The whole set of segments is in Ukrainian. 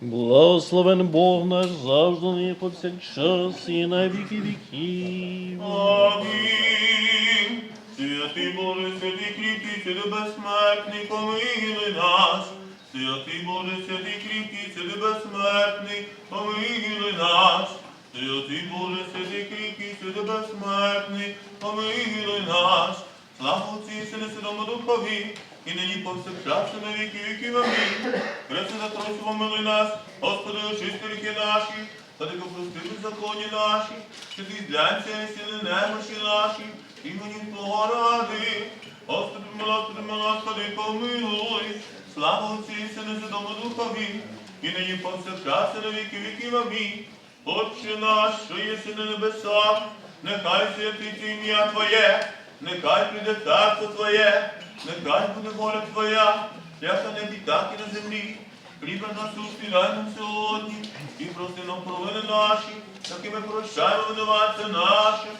Благословен Бог наш завжди нині повсякчас і на віки віків. Амінь. Святий Боже, святий кріпкий, безсмертний, помилуй нас. Святий Боже, святий кріпкий, безсмертний, помилуй нас. Святий Боже, святий кріпкий, безсмертний, помилуй нас. Слава Отцю і Сину, Духові, і нині повсякчас на віки віків. Амінь. Христе, за тройцю помилуй нас, Господи, очисти ріки наші, та ти прости беззаконні наші, що ти зглянься і сили немощі наші, імені Твого ради. Господи, Господи, Господи, помилуй. Слава Отцю і Святому Духові, і нині повсякчас і на віки віків. Амінь. Отче наш, що єси на небесах, нехай святиться ім'я Твоє, нехай прийде царство Твоє, нехай буде воля Твоя, яка не небі, і на землі. Хліба насущний дай нам сьогодні, і прости нам провини наші, так і ми прощаємо винуватця нашим,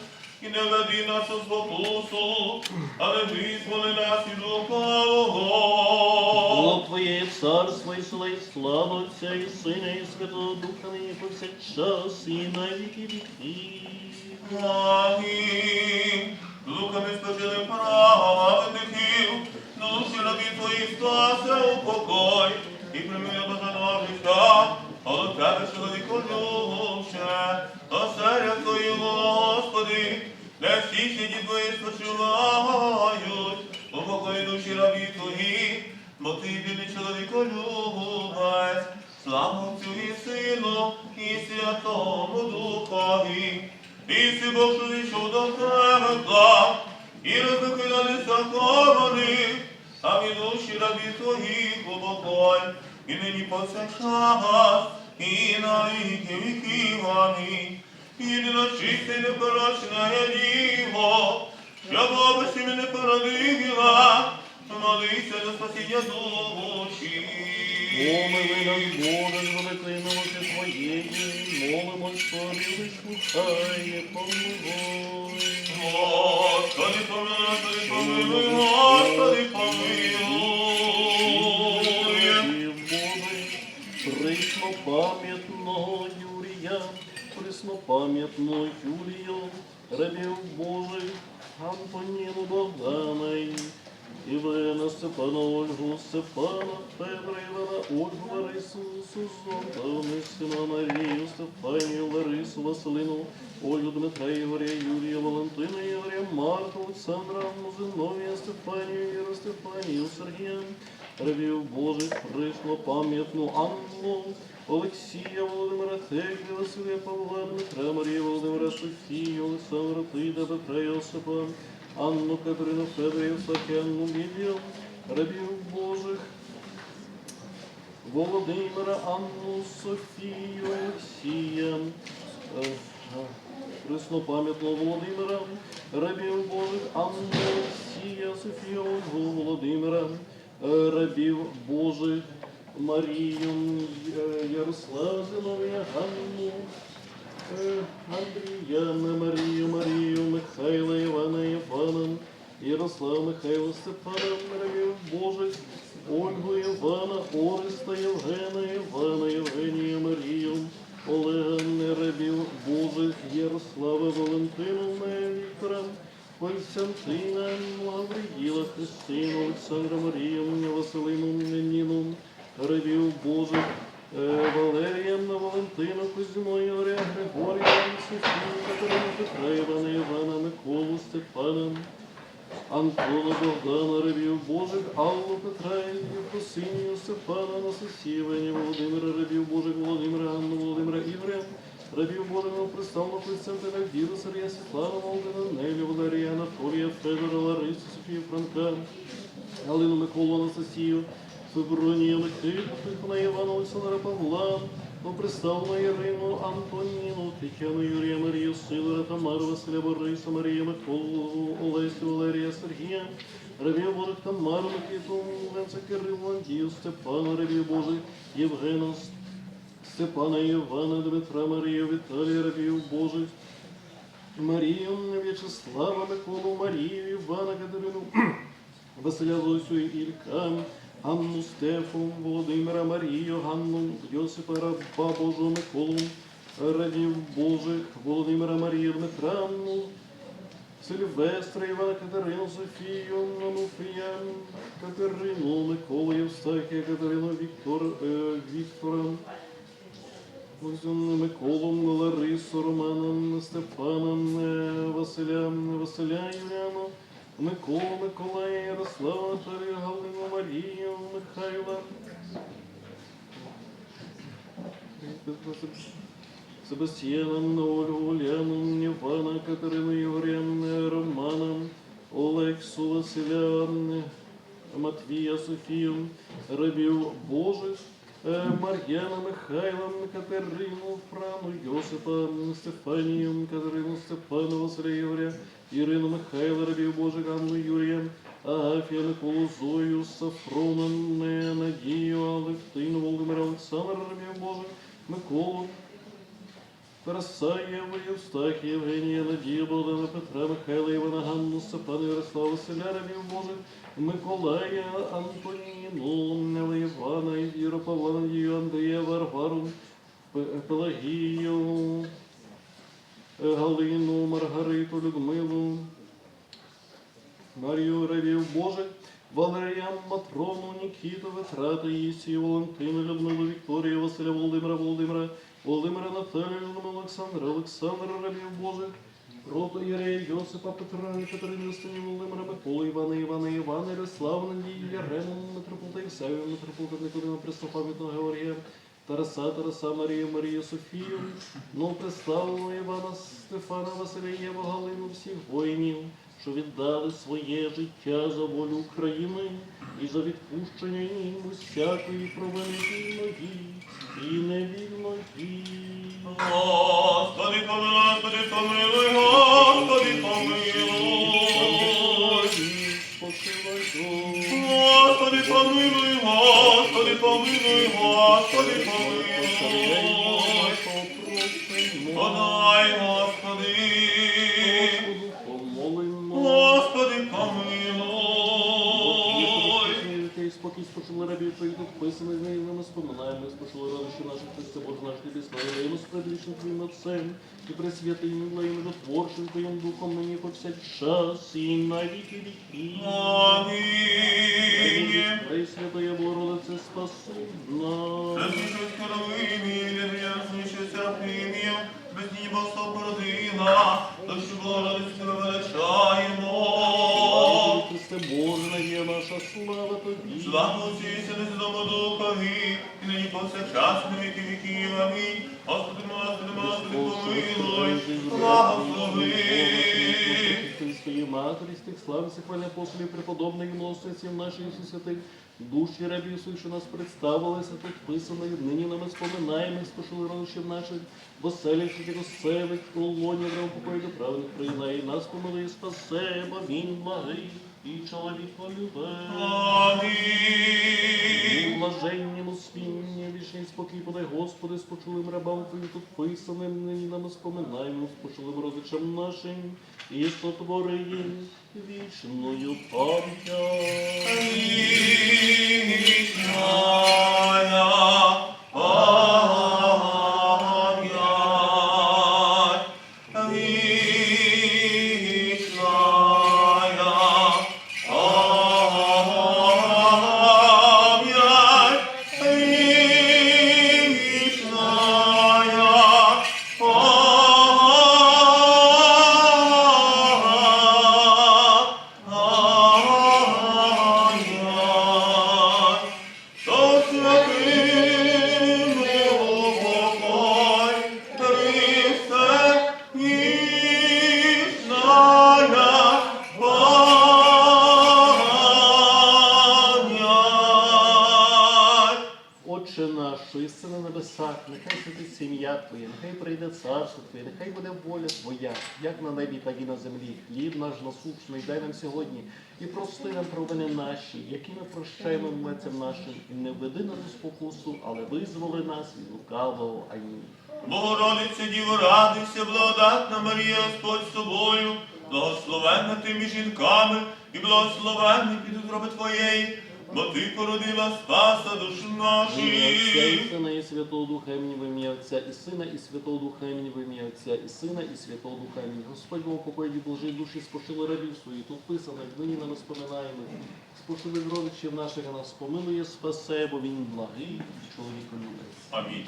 і не веди нас у спокусу, але визволи нас від лукавого. Було Твоє царство і сила, і слава Отця і Сина, і Святого Духа, нині повсякчас і на віки віків. Амінь. Духами спочили праведників, душі рабі твої спаси у покой, і примиря бажаного життя, але тебе чоловіку любче, оселя твою, Господи, де всі сіді твої спочивають, покої душі рабі твої, бо ти єдиний чоловіку любець, слава Отцю і Сину, і Святому Духові. Ти си Бог, що зійшов до тебе, і розпокидалися корони, а від душі рабі твоїх упокой, і нині повсякчас, і на віки віків. Амінь. І непорочна є Діво, що бабусі мене породила, молися до спасіння душі. Помили нас, Боже, великої милості Твоєї, молимось, що вислухає, помилуй. Господи, помилуй, помилуй, Господи, помилуй. Присно пам'ятного Юрію, рабів Божих, Антоніну Богдана, Івана Степана, Ольгу Степана, Петра Івана, Ольгу Ларису, Сузон, Сина Марію, Стефанію, Ларису, Василину, Ольгу Дмитра, Ігоря, Юрія, Валентина, Ігоря, Марка, Олександра, Зиновія, Стефанію, Віру, Стефанію, Сергія, Ревів Божих, прийшло пам'ятну Анну, Олексія, Володимира Тегля, Василія Павла, Дмитра, Марія, Володимира, Софію, Олександра, Тида, Петра, Йосипа, Анну, Катерину, Федора, Євсакі, Анну, Лілію, рабів Божих, Володимира, Анну, Софію, Олексія, е, е, Преснопам'ятного Володимира, рабів Божих, Анну, Олексія, Софію, Володимира, рабів Божих, Марію, е, Ярослава, Зиновія, Ганну, е, Андріяна, Марію, Марію, Михайла, Івана, Івана, Ярослава, Михайла, Степана, рабів Божих, Ольгу, Івана, Ориста, Євгена, Івана, Євгенія, Марію, Олега, Нерабів, Божих, Ярослава, Валентину, Віктора, Константина, Лавріїла, Христину, Олександра, Марію, Василину, Ніну, рабів Божих, е, Валерія, Валентина, Кузьмо, Ігоря, Григорія, Софію, Катерину, Петра, Івана, Івана, Миколу, Степана, Антона Богдана, Рабів Божих, Аллу Петра, Євпосинію, Степана, Анастасію, Вені, Володимира, Рабів Божих, Володимира, Анну, Володимира, Ігоря, Рабів Божих, Представну, Константина, Діду, Сергія, Світлана, Володина, Нелю, Валерія, Анатолія, Федора, Ларису, Софію, Франка, Галину, Миколу, Анастасію, Фебронію, Микиту, Тихона, Івана, Олександра, Павла, Представну, Ірину, Антоніну, Тетяну, Юрія, Марію, Сидора, Тамару, Василя, Бориса, Марія, Миколу, Олесю, Валерія, Сергія, Рабів Божих, Тамару, Микиту, Венца, Кирилу, Антію, Степана, Рабів Божих, Євгена, Степана, Івана, Дмитра, Марію, Віталія, Рабів Божих, Марію, В'ячеслава, Миколу, Марію, Івана, Катерину, Василя Лосю, Ілька, Ганну Стефу, Володимира Марію, Ганну Йосипа Раба Божого Миколу, Радів Божих, Володимира Марію Дмитранну, Сильвестра, Івана Катерину, Софію, Ануфрія, Катерину, Миколу, Євстахія, Катерину, е, Віктора, Миколу, Ларису, Романа, Степана, е, Василя, Василя Юліану, Миколу, Миколая, Ярослава, Наталію, Галину, Марію, Михайла. Себастьяна, Ольгу, Уляну, Івана, Катерину, Ігоря, Романа, Олексу, Василя, Матвія, Софію, рабів Божих, е, Михайлом, Михайла, Катерину, Франу, Йосипа, Стефанію, Катерину, Степана, Василя Ігоря, Ірину, Михайла, рабів Божих, Анну, Юрія, Агафія, Миколу, Зою, Сафрона, Надію, Алевтину, Володимира, Олександра, рабів Божих, Миколу, Тараса, Єва, Євстахія, Євгенія, Надія, Богдана, Петра, Михайла, Івана, Ганну, Степана, Ярослава, Василя, Рабів Божих, Миколая, Антоніну, Івана, Івіра, Павла, Надію, Андрія, Варвару, Пелагію, Галину, Маргариту, Людмилу, Марію Рабів Божих, Валерія, Матрону, Нікіту, Витрата, Єсію, Валентину, Людмилу, Вікторію, Василя, Володимира, Володимира, Володимира, Наталію, Людмилу, Олександра, Олександра, Рабів Божих, Рота Єрея, Йосипа, Петра, Катерини, Стані, Володимира, Миколи, Івана, Івана, Івана, Ярослава, Надії, Ярему, Митрополита Ісавію, Митрополита Никодима, Престофамітного Георгія, Тараса, Тараса, Марію, Марію, Софію, представимо Івана, Стефана, Василя, Єву, Галину, всіх воїнів, що віддали своє життя за волю України і за відпущення їм усякої провини вільної і невільної. Господи, помилуй, помилуй, Господи, помилуй. Господи, помилуй, Господи, помилуй, Господи, помилуй. Спокій спочили рабів твоїх вписаних з споминаємо, спочили радощі наших Христе Боже наш тобі даємо справедливішим твоїм Отцем і пресвятим Твоїм жотворчим Твоїм Духом нині повсякчас і на віки віки. Амінь. Пресвятая Богородице, спаси нас. Разнішусь коровині, ясніше Серафимів, без ній Бога породила, то що Богородицю величаємо. Слава Тобі. Слава Отцю і Сину Святому Духові, і нині повсякчас і на віки віків. Амінь. Господи, Господи, Господи, помилуй, благослови. Христої Матері, з тих слав, сихвальних апостолів, преподобних і милостинців наших і святих, душі рабів своїх, що нас представилися, тут писаних, нині нами споминаємо, і спошили родичів наших, бо селі святих оселих, колонів, покою до правних приєднає, нас помили і спасе, бо він благий і чоловік полюбе. Амінь. Блаженнім успіння, вічний спокій подай, Господи, спочулим рабам Твоїм тут писаним, нині нам споминаємо, спочулим родичам нашим, і сотвори їм вічною пам'ять. Нехай прийде царство Твоє, нехай буде воля Твоя, як на небі, так і на землі. Хліб наш насущний дай нам сьогодні, і прости нам провини наші, які ми прощаємо млецям нашим, і не введи нас у спокусу, але визволи нас від лукавого. Амінь. Богородице, Діво, радуйся, благодатна Марія, Господь з тобою, благословенна ти між жінками, і благословенний підуть роби твоєї, бо ти породила спаса душ В ім'я Отця і наших. Сина і Святого Духа імені в ім'я Отця і Сина і Святого Духа імені в ім'я Отця і Сина і Святого Духа імені. Господь Бог покой відложи душі, спошили рабів своїх, тут писано, як нині не розпоминаємо. Спошили родичів наших, а нас помилує, спасе, бо він благий, чоловіколюбець. Амінь.